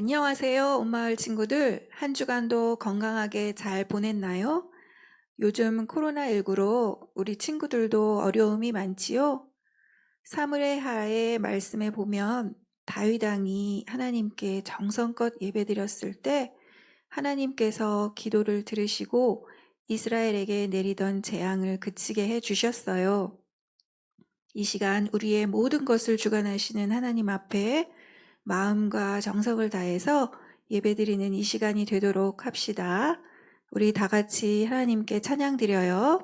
안녕하세요, 온마을 친구들. 한 주간도 건강하게 잘 보냈나요? 요즘 코로나19로 우리 친구들도 어려움이 많지요? 사무엘 하의 말씀에 보면 다윗 왕이 하나님께 정성껏 예배드렸을 때 하나님께서 기도를 들으시고 이스라엘에게 내리던 재앙을 그치게 해 주셨어요. 이 시간 우리의 모든 것을 주관하시는 하나님 앞에 마음과 정성을 다해서 예배드리는 이 시간이 되도록 합시다. 우리 다 같이 하나님께 찬양 드려요.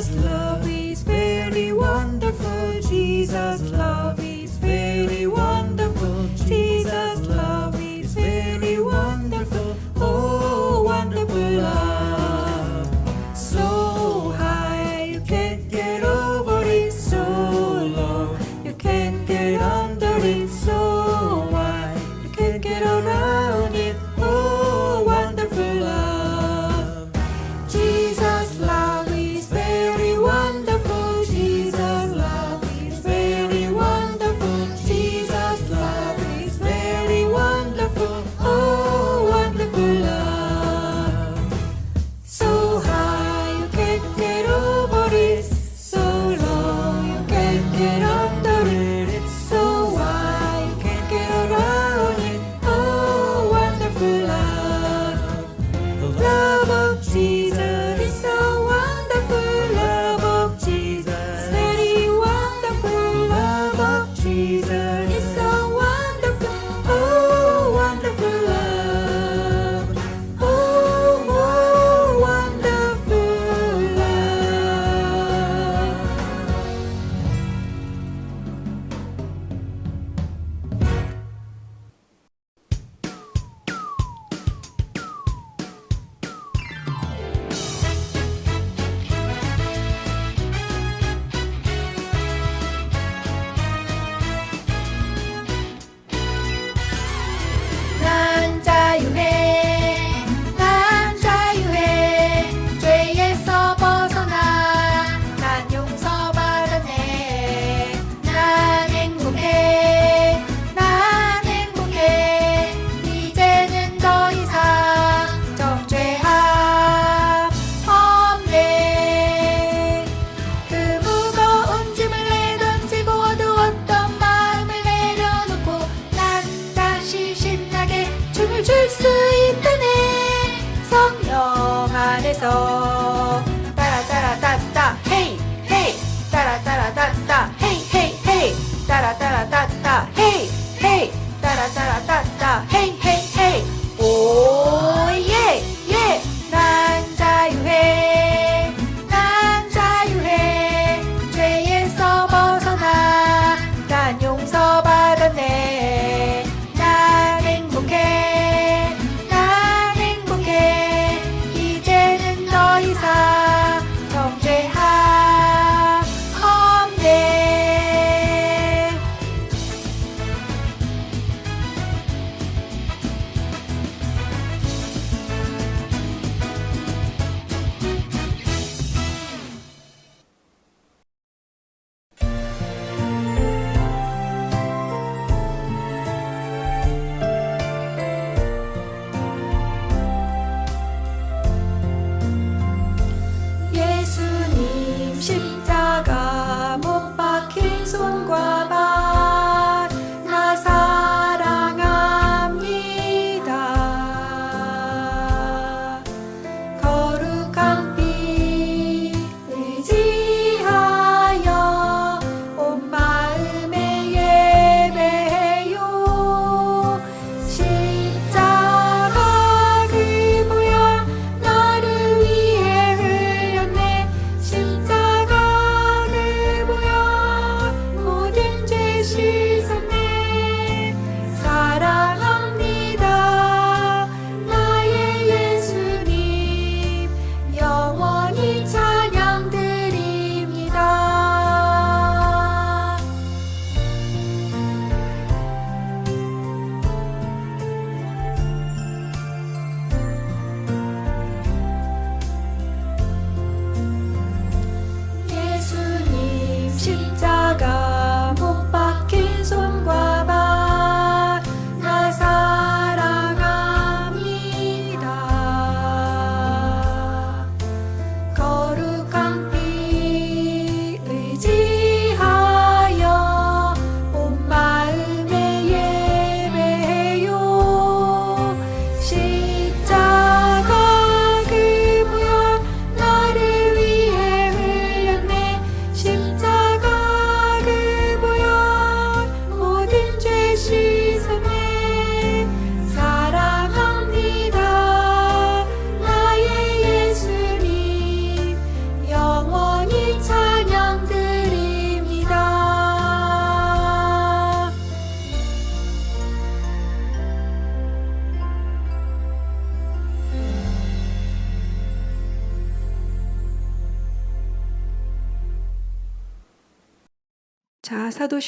Jesus' love is very wonderful. Jesus' love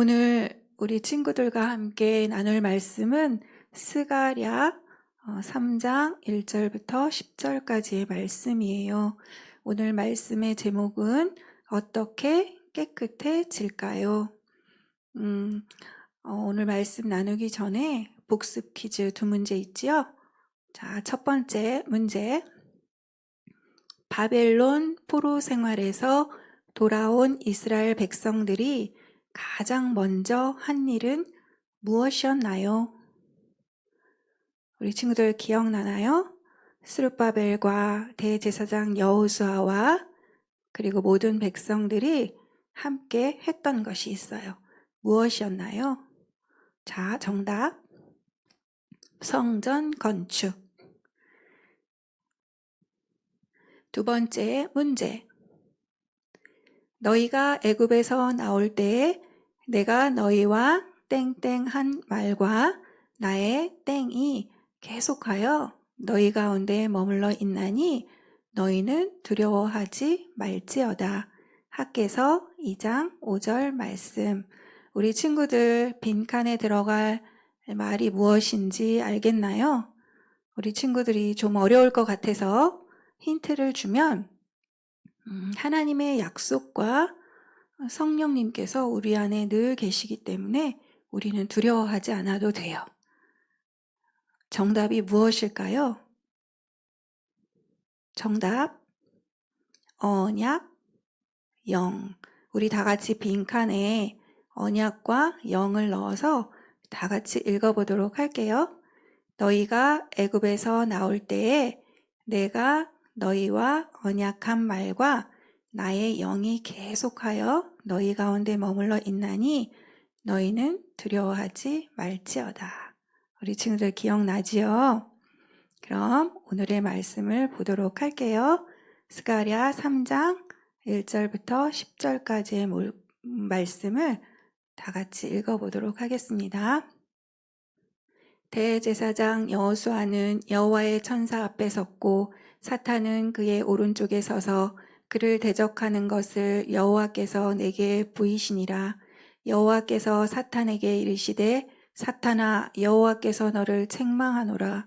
오늘 우리 친구들과 함께 나눌 말씀은 스가랴 3장 1절부터 10절까지의 말씀이에요. 오늘 말씀의 제목은 어떻게 깨끗해질까요? 음, 어, 오늘 말씀 나누기 전에 복습 퀴즈 두 문제 있지요? 자, 첫 번째 문제. 바벨론 포로 생활에서 돌아온 이스라엘 백성들이 가장 먼저 한 일은 무엇이었나요? 우리 친구들 기억나나요? 스룹바벨과 대제사장 여호수아와 그리고 모든 백성들이 함께 했던 것이 있어요. 무엇이었나요? 자, 정답. 성전 건축. 두 번째 문제. 너희가 애굽에서 나올 때에 내가 너희와 땡땡한 말과 나의 땡이 계속하여 너희 가운데 머물러 있나니 너희는 두려워하지 말지어다. 학계서 2장 5절 말씀. 우리 친구들 빈칸에 들어갈 말이 무엇인지 알겠나요? 우리 친구들이 좀 어려울 것 같아서 힌트를 주면 음, 하나님의 약속과 성령님께서 우리 안에 늘 계시기 때문에 우리는 두려워하지 않아도 돼요. 정답이 무엇일까요? 정답, 언약, 영. 우리 다 같이 빈칸에 언약과 영을 넣어서 다 같이 읽어보도록 할게요. 너희가 애굽에서 나올 때에 내가 너희와 언약한 말과 나의 영이 계속하여 너희 가운데 머물러 있나니 너희는 두려워하지 말지어다. 우리 친구들 기억나지요? 그럼 오늘의 말씀을 보도록 할게요. 스가랴 3장 1절부터 10절까지의 말씀을 다 같이 읽어보도록 하겠습니다. 대제사장 여호수아는 여호와의 천사 앞에 섰고 사탄은 그의 오른쪽에 서서 그를 대적하는 것을 여호와께서 내게 보이시니라. 여호와께서 사탄에게 이르시되 사탄아 여호와께서 너를 책망하노라.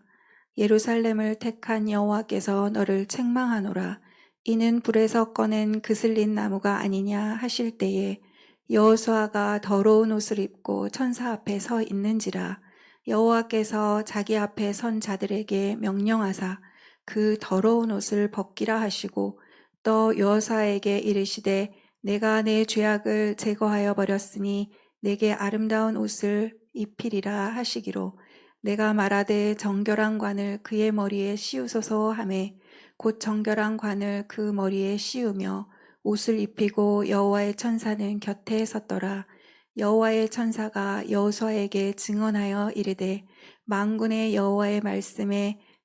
예루살렘을 택한 여호와께서 너를 책망하노라. 이는 불에서 꺼낸 그슬린 나무가 아니냐 하실 때에 여호수아가 더러운 옷을 입고 천사 앞에 서 있는지라 여호와께서 자기 앞에 선 자들에게 명령하사 그 더러운 옷을 벗기라 하시고 또 여호사에게 이르시되 내가 내 죄악을 제거하여 버렸으니 내게 아름다운 옷을 입히리라 하시기로. 내가 말하되 정결한 관을 그의 머리에 씌우소서 하매 곧 정결한 관을 그 머리에 씌우며 옷을 입히고 여호와의 천사는 곁에 섰더라. 여호와의 천사가 여호수아에게 증언하여 이르되 만군의 여호와의 말씀에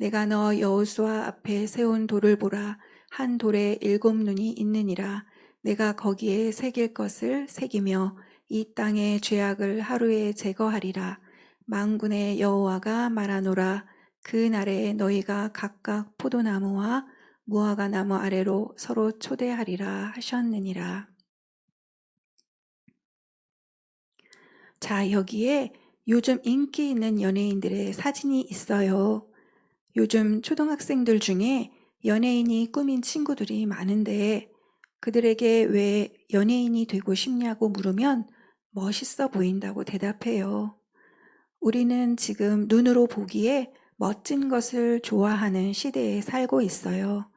내가 너 여호수아 앞에 세운 돌을 보라 한 돌에 일곱 눈이 있느니라 내가 거기에 새길 것을 새기며 이 땅의 죄악을 하루에 제거하리라 만군의 여호와가 말하노라 그 날에 너희가 각각 포도나무와 무화과 나무 아래로 서로 초대하리라 하셨느니라. 자, 여기에 요즘 인기 있는 연예인들의 사진이 있어요. 요즘 초등학생들 중에 연예인이 꾸민 친구들이 많은데 그들에게 왜 연예인이 되고 싶냐고 물으면 멋있어 보인다고 대답해요. 우리는 지금 눈으로 보기에 멋진 것을 좋아하는 시대에 살고 있어요.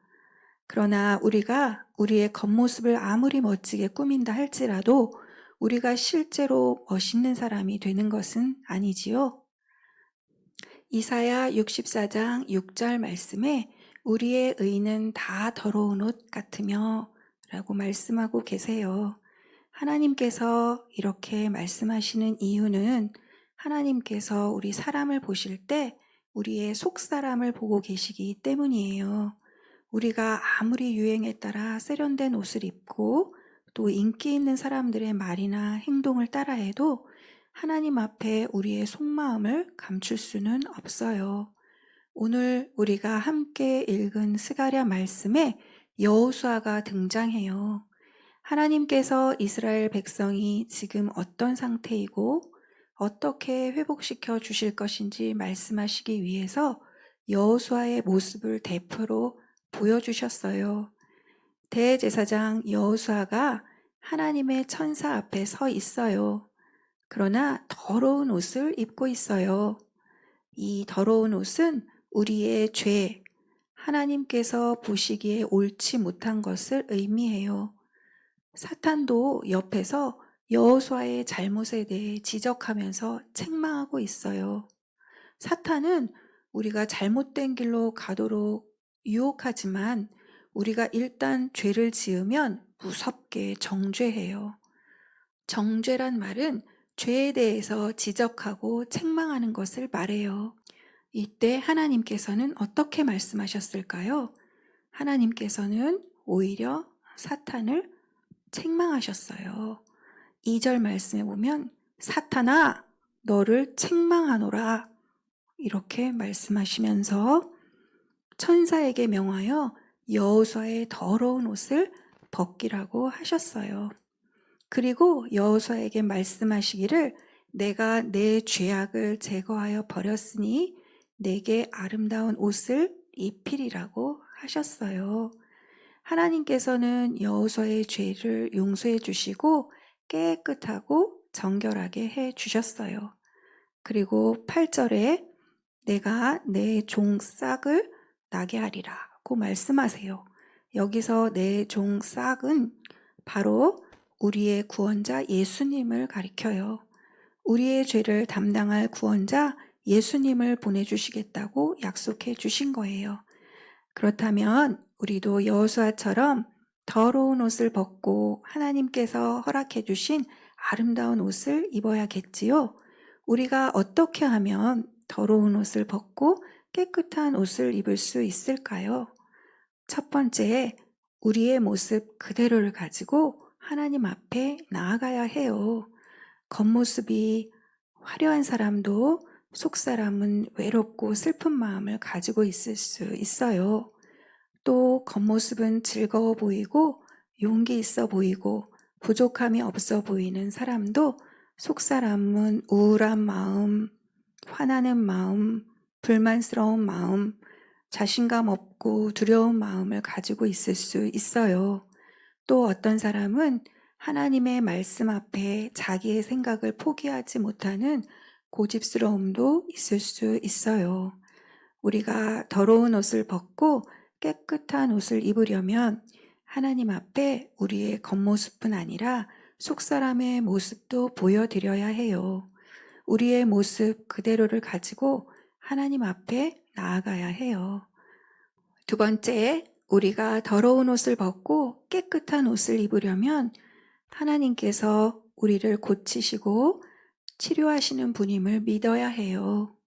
그러나 우리가 우리의 겉모습을 아무리 멋지게 꾸민다 할지라도 우리가 실제로 멋있는 사람이 되는 것은 아니지요. 이사야 64장 6절 말씀에 우리의 의는 다 더러운 옷 같으며 라고 말씀하고 계세요. 하나님께서 이렇게 말씀하시는 이유는 하나님께서 우리 사람을 보실 때 우리의 속 사람을 보고 계시기 때문이에요. 우리가 아무리 유행에 따라 세련된 옷을 입고 또 인기 있는 사람들의 말이나 행동을 따라해도 하나님 앞에 우리의 속마음을 감출 수는 없어요. 오늘 우리가 함께 읽은 스가랴 말씀에 여호수아가 등장해요. 하나님께서 이스라엘 백성이 지금 어떤 상태이고 어떻게 회복시켜 주실 것인지 말씀하시기 위해서 여호수아의 모습을 대표로 보여주셨어요. 대제사장 여호수아가 하나님의 천사 앞에 서 있어요. 그러나 더러운 옷을 입고 있어요. 이 더러운 옷은 우리의 죄, 하나님께서 보시기에 옳지 못한 것을 의미해요. 사탄도 옆에서 여호수아의 잘못에 대해 지적하면서 책망하고 있어요. 사탄은 우리가 잘못된 길로 가도록 유혹하지만 우리가 일단 죄를 지으면 무섭게 정죄해요. 정죄란 말은 죄에 대해서 지적하고 책망하는 것을 말해요. 이때 하나님께서는 어떻게 말씀하셨을까요? 하나님께서는 오히려 사탄을 책망하셨어요. 2절 말씀에 보면 사탄아 너를 책망하노라 이렇게 말씀하시면서 천사에게 명하여 여호수아의 더러운 옷을 벗기라고 하셨어요. 그리고 여호수아에게 말씀하시기를 내가 내 죄악을 제거하여 버렸으니 내게 아름다운 옷을 입히리라고 하셨어요. 하나님께서는 여호수아의 죄를 용서해 주시고 깨끗하고 정결하게 해 주셨어요. 그리고 8절에 내가 내 종 싹을 나게 하리라고 말씀하세요. 여기서 내 종 싹은 바로 우리의 구원자 예수님을 가리켜요. 우리의 죄를 담당할 구원자 예수님을 보내주시겠다고 약속해 주신 거예요. 그렇다면 우리도 여호수아처럼 더러운 옷을 벗고 하나님께서 허락해 주신 아름다운 옷을 입어야겠지요. 우리가 어떻게 하면 더러운 옷을 벗고 깨끗한 옷을 입을 수 있을까요? 첫 번째, 우리의 모습 그대로를 가지고 하나님 앞에 나아가야 해요. 겉모습이 화려한 사람도 속 사람은 외롭고 슬픈 마음을 가지고 있을 수 있어요. 또 겉모습은 즐거워 보이고 용기 있어 보이고 부족함이 없어 보이는 사람도 속 사람은 우울한 마음, 화나는 마음, 불만스러운 마음, 자신감 없고 두려운 마음을 가지고 있을 수 있어요. 또 어떤 사람은 하나님의 말씀 앞에 자기의 생각을 포기하지 못하는 고집스러움도 있을 수 있어요. 우리가 더러운 옷을 벗고 깨끗한 옷을 입으려면 하나님 앞에 우리의 겉모습뿐 아니라 속 사람의 모습도 보여드려야 해요. 우리의 모습 그대로를 가지고 하나님 앞에 나아가야 해요. 두 번째, 우리가 더러운 옷을 벗고 깨끗한 옷을 입으려면 하나님께서 우리를 고치시고 치료하시는 분임을 믿어야 해요.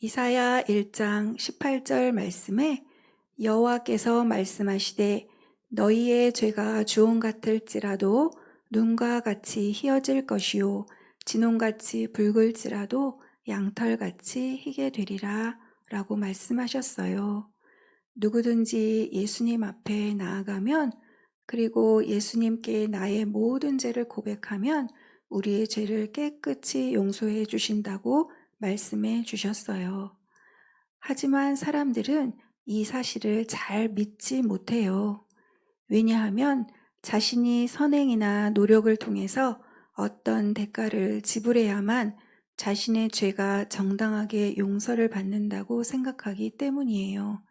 이사야 1장 18절 말씀에 여호와께서 말씀하시되 너희의 죄가 주홍 같을지라도 눈과 같이 희어질 것이요 진홍같이 붉을지라도 양털같이 희게 되리라 라고 말씀하셨어요. 누구든지 예수님 앞에 나아가면 그리고 예수님께 나의 모든 죄를 고백하면 우리의 죄를 깨끗이 용서해 주신다고 말씀해 주셨어요. 하지만 사람들은 이 사실을 잘 믿지 못해요. 왜냐하면 자신이 선행이나 노력을 통해서 어떤 대가를 지불해야만 자신의 죄가 정당하게 용서를 받는다고 생각하기 때문이에요.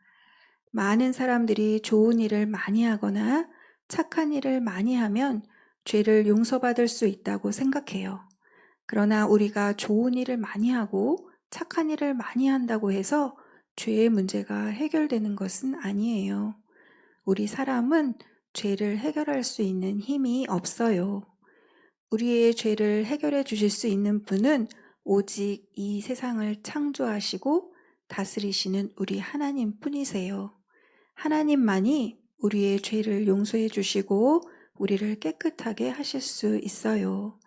많은 사람들이 좋은 일을 많이 하거나 착한 일을 많이 하면 죄를 용서받을 수 있다고 생각해요. 그러나 우리가 좋은 일을 많이 하고 착한 일을 많이 한다고 해서 죄의 문제가 해결되는 것은 아니에요. 우리 사람은 죄를 해결할 수 있는 힘이 없어요. 우리의 죄를 해결해 주실 수 있는 분은 오직 이 세상을 창조하시고 다스리시는 우리 하나님 뿐이세요. 하나님만이 우리의 죄를 용서해 주시고 우리를 깨끗하게 하실 수 있어요.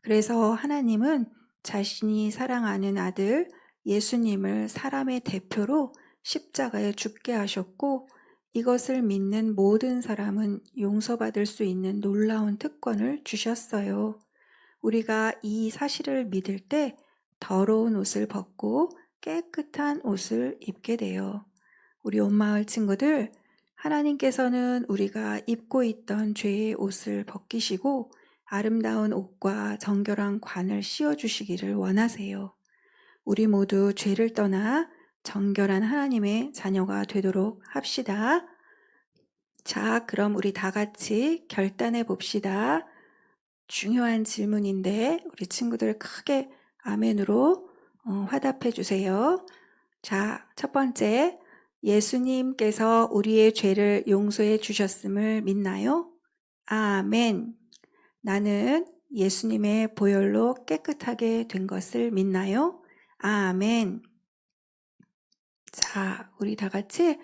그래서 하나님은 자신이 사랑하는 아들 예수님을 사람의 대표로 십자가에 죽게 하셨고 이것을 믿는 모든 사람은 용서받을 수 있는 놀라운 특권을 주셨어요. 우리가 이 사실을 믿을 때 더러운 옷을 벗고 깨끗한 옷을 입게 돼요. 우리 온 마을 친구들, 하나님께서는 우리가 입고 있던 죄의 옷을 벗기시고 아름다운 옷과 정결한 관을 씌워주시기를 원하세요. 우리 모두 죄를 떠나 정결한 하나님의 자녀가 되도록 합시다. 자, 그럼 우리 다 같이 결단해 봅시다. 중요한 질문인데 우리 친구들 크게 아멘으로 어, 화답해 주세요. 자, 첫 번째. 예수님께서 우리의 죄를 용서해 주셨음을 믿나요? 아멘. 나는 예수님의 보혈로 깨끗하게 된 것을 믿나요? 아멘. 자, 우리 다 같이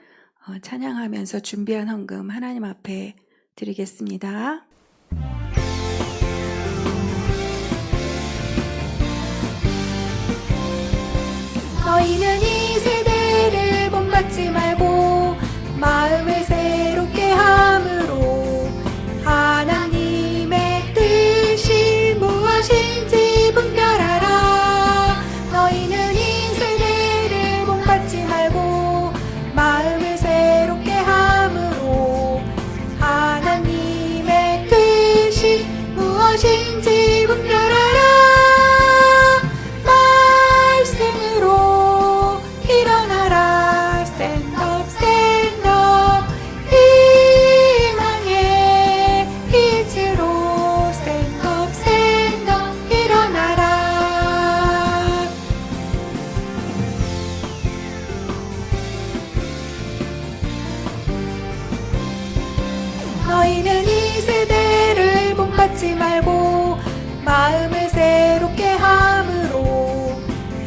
어, 찬양하면서 준비한 헌금 하나님 앞에 드리겠습니다. 너희는 본받지 말고 마음을 새롭게 함으로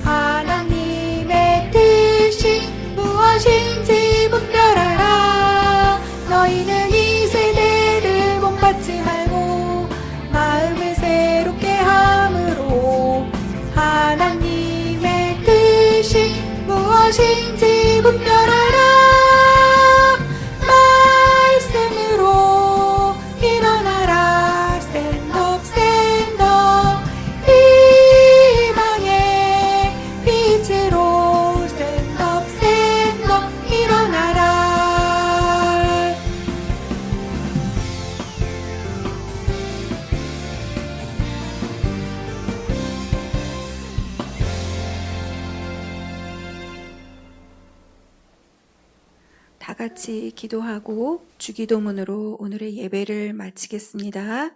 하나님의 뜻이 무엇인지 분별하라. 너희는 이 세대를 본받지 말고 마음을 새롭게 함으로 하나님의 뜻이 무엇인지 같이 기도하고 주기도문으로 오늘의 예배를 마치겠습니다.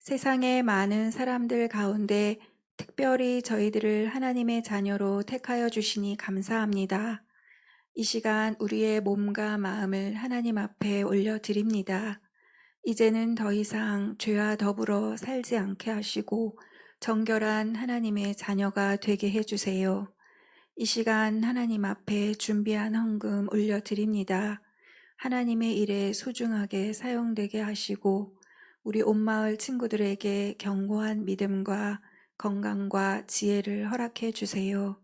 세상의 많은 사람들 가운데 특별히 저희들을 하나님의 자녀로 택하여 주시니 감사합니다. 이 시간 우리의 몸과 마음을 하나님 앞에 올려드립니다. 이제는 더 이상 죄와 더불어 살지 않게 하시고 정결한 하나님의 자녀가 되게 해주세요. 이 시간 하나님 앞에 준비한 헌금 올려드립니다. 하나님의 일에 소중하게 사용되게 하시고 우리 온마을 친구들에게 견고한 믿음과 건강과 지혜를 허락해 주세요.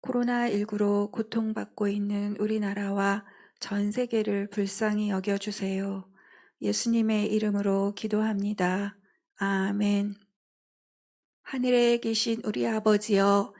코로나19로 고통받고 있는 우리나라와 전 세계를 불쌍히 여겨 주세요. 예수님의 이름으로 기도합니다. 아멘. 하늘에 계신 우리 아버지여,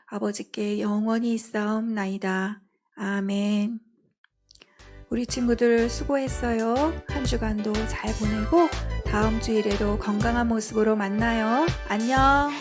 아버지께 영원히 있사옵나이다. 아멘. 우리 친구들 수고했어요. 한 주간도 잘 보내고 다음 주일에도 건강한 모습으로 만나요. 안녕.